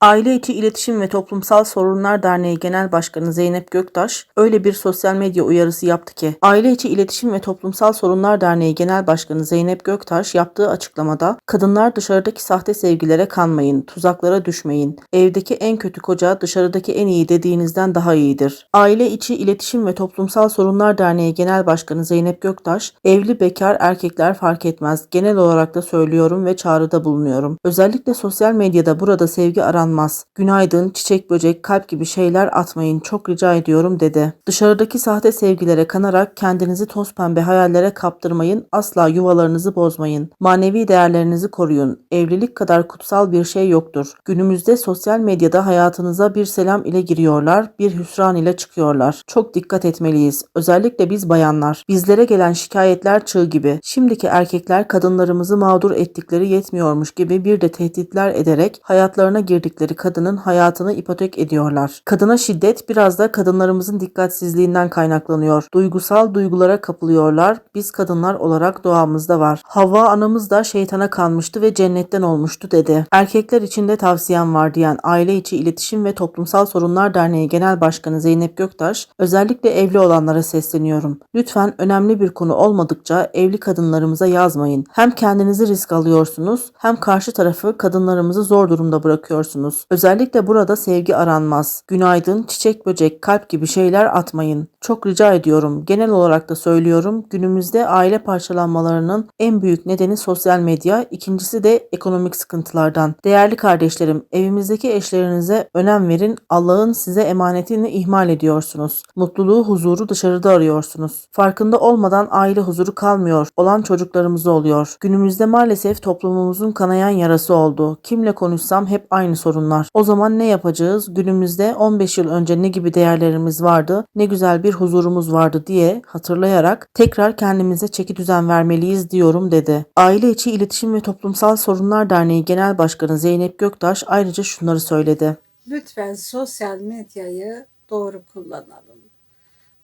Aile İçi İletişim ve Toplumsal Sorunlar Derneği Genel Başkanı Zeynep Göktaş öyle bir sosyal medya uyarısı yaptı ki Aile İçi İletişim ve Toplumsal Sorunlar Derneği Genel Başkanı Zeynep Göktaş yaptığı açıklamada kadınlar dışarıdaki sahte sevgilere kanmayın, tuzaklara düşmeyin. Evdeki en kötü koca dışarıdaki en iyi dediğinizden daha iyidir. Aile İçi İletişim ve Toplumsal Sorunlar Derneği Genel Başkanı Zeynep Göktaş, evli bekar erkekler fark etmez. Genel olarak da söylüyorum ve çağrıda bulunuyorum. Özellikle sosyal medyada burada sevgi aranmaz. Günaydın, çiçek böcek, kalp gibi şeyler atmayın. Çok rica ediyorum dedi. Dışarıdaki sahte sevgilere kanarak kendinizi toz pembe hayallere kaptırmayın. Asla yuvalarınızı bozmayın. Manevi değerlerinizi koruyun. Evlilik kadar kutsal bir şey yoktur. Günümüzde sosyal medyada hayatınıza bir selam ile giriyorlar, bir hüsran ile çıkıyorlar. Çok dikkat etmeliyiz. Özellikle biz bayanlar. Bizlere gelen şikayetler çığ gibi. Şimdiki erkekler kadınlarımızı mağdur ettikleri yetmiyormuş gibi bir de tehditler ederek hayatlarına girdikleri kadının hayatını ipotek ediyorlar. Kadına şiddet biraz da kadınlarımızın dikkatsizliğinden kaynaklanıyor. Duygusal duygulara kapılıyorlar. Biz kadınlar olarak doğamızda var. Havva anamız da şeytana kanmıştı ve cennetten olmuştu dedi. Erkekler için de tavsiyem var diyen Aile İçi İletişim ve Toplumsal Sorunlar Derneği Genel Başkanı Zeynep Göktaş, özellikle evli olanlara sesleniyorum. Lütfen önemli bir konu olmadıkça evli kadınlarımıza yazmayın. Hem kendinizi risk alıyorsunuz hem karşı tarafı kadınlarımızı zor durumda bırakıyorsunuz. Özellikle burada sevgi aranmaz. Günaydın, çiçek böcek, kalp gibi şeyler atmayın. Çok rica ediyorum. Genel olarak da söylüyorum. Günümüzde aile parçalanmalarının en büyük nedeni sosyal medya, ikincisi de ekonomik sıkıntılardan. Değerli kardeşlerim, evimizdeki eşlerinize önem verin. Allah'ın size emanetini ihmal ediyorsunuz. Mutluluğu, huzuru dışarıda arıyorsunuz. Farkında olmadan aile huzuru kalmıyor. Olan çocuklarımız oluyor. Günümüzde maalesef toplumumuzun kanayan yarası oldu. Kimle konuşsam hep aynı sorunlar. O zaman ne yapacağız? Günümüzde 15 yıl önce ne gibi değerlerimiz vardı, ne güzel bir huzurumuz vardı diye hatırlayarak tekrar kendimize çeki düzen vermeliyiz diyorum dedi. Aile İçi İletişim ve Toplumsal Sorunlar Derneği Genel Başkanı Zeynep Göktaş ayrıca şunları söyledi. Lütfen sosyal medyayı doğru kullanalım.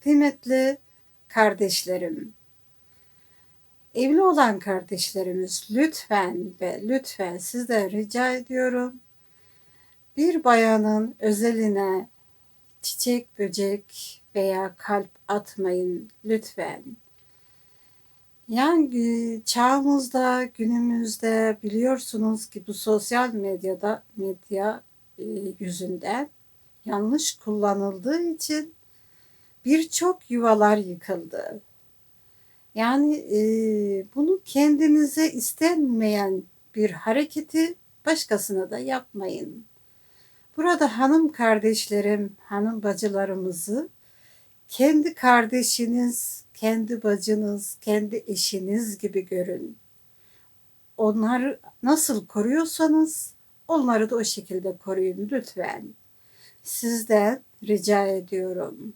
Kıymetli kardeşlerim, evli olan kardeşlerimiz lütfen ve lütfen sizden rica ediyorum. Bir bayanın özeline çiçek, böcek veya kalp atmayın lütfen. Yani çağımızda, günümüzde biliyorsunuz ki bu sosyal medyada medya e, yüzünden yanlış kullanıldığı için birçok yuvalar yıkıldı. Yani e, bunu kendinize istenmeyen bir hareketi başkasına da yapmayın. Burada hanım kardeşlerim, hanım bacılarımızı kendi kardeşiniz, kendi bacınız, kendi eşiniz gibi görün. Onları nasıl koruyorsanız onları da o şekilde koruyun lütfen. Sizden rica ediyorum.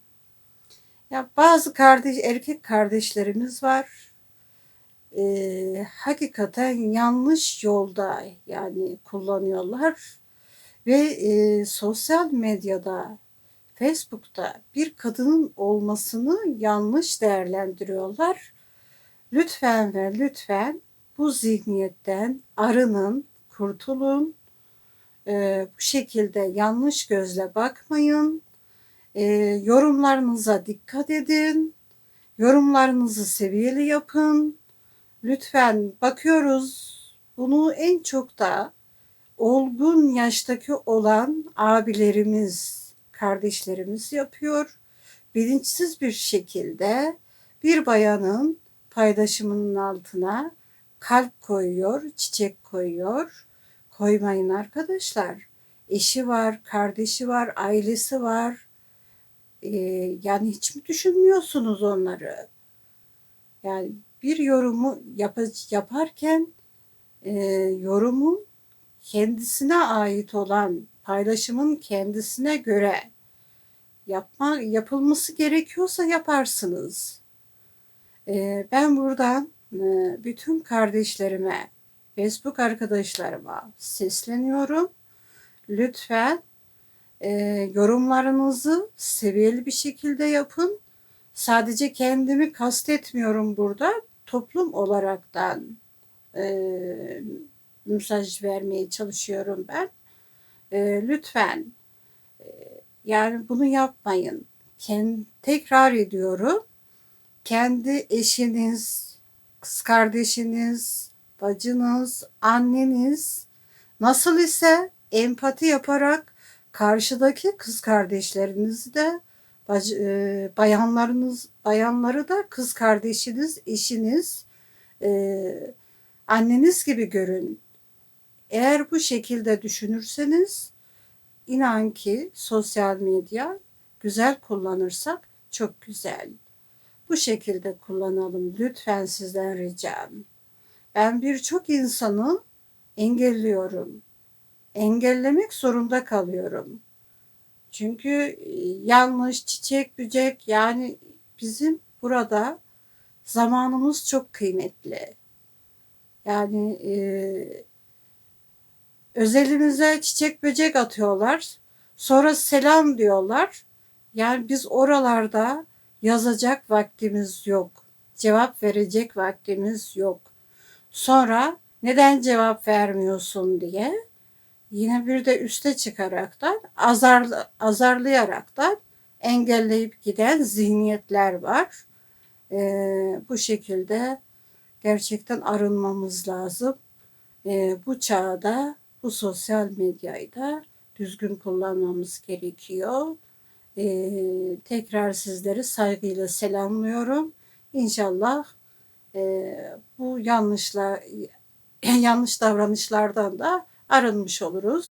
Ya bazı kardeş erkek kardeşlerimiz var. Ee, hakikaten yanlış yolda yani kullanıyorlar ve e, sosyal medyada Facebook'ta bir kadının olmasını yanlış değerlendiriyorlar. Lütfen ve lütfen bu zihniyetten arının, kurtulun. Ee, bu şekilde yanlış gözle bakmayın. Ee, yorumlarınıza dikkat edin. Yorumlarınızı seviyeli yapın. Lütfen bakıyoruz. Bunu en çok da olgun yaştaki olan abilerimiz, kardeşlerimiz yapıyor. Bilinçsiz bir şekilde bir bayanın paylaşımının altına kalp koyuyor, çiçek koyuyor. Koymayın arkadaşlar. Eşi var, kardeşi var, ailesi var. Ee, yani hiç mi düşünmüyorsunuz onları? Yani bir yorumu yap yaparken e, yorumun kendisine ait olan paylaşımın kendisine göre yapma yapılması gerekiyorsa yaparsınız. Ee, ben buradan e, bütün kardeşlerime, Facebook arkadaşlarıma sesleniyorum. Lütfen e, yorumlarınızı seviyeli bir şekilde yapın. Sadece kendimi kastetmiyorum burada. Toplum olaraktan e, mesaj vermeye çalışıyorum ben. e, lütfen e, yani bunu yapmayın. Kend, tekrar ediyorum. Kendi eşiniz, kız kardeşiniz, bacınız, anneniz nasıl ise empati yaparak karşıdaki kız kardeşlerinizi de e, bayanlarınız bayanları da kız kardeşiniz, eşiniz, e, anneniz gibi görün. Eğer bu şekilde düşünürseniz inan ki sosyal medya güzel kullanırsak çok güzel. Bu şekilde kullanalım lütfen sizden ricam. Ben birçok insanı engelliyorum. Engellemek zorunda kalıyorum. Çünkü e, yanlış çiçek bücek yani bizim burada zamanımız çok kıymetli. Yani e, özelimize çiçek böcek atıyorlar. Sonra selam diyorlar. Yani biz oralarda yazacak vaktimiz yok. Cevap verecek vaktimiz yok. Sonra neden cevap vermiyorsun diye yine bir de üste çıkaraktan azarlı, azarlayaraktan engelleyip giden zihniyetler var. Ee, bu şekilde gerçekten arınmamız lazım. Ee, bu çağda bu sosyal medyayı da düzgün kullanmamız gerekiyor. Ee, tekrar sizleri saygıyla selamlıyorum. İnşallah e, bu yanlışla yanlış davranışlardan da arınmış oluruz.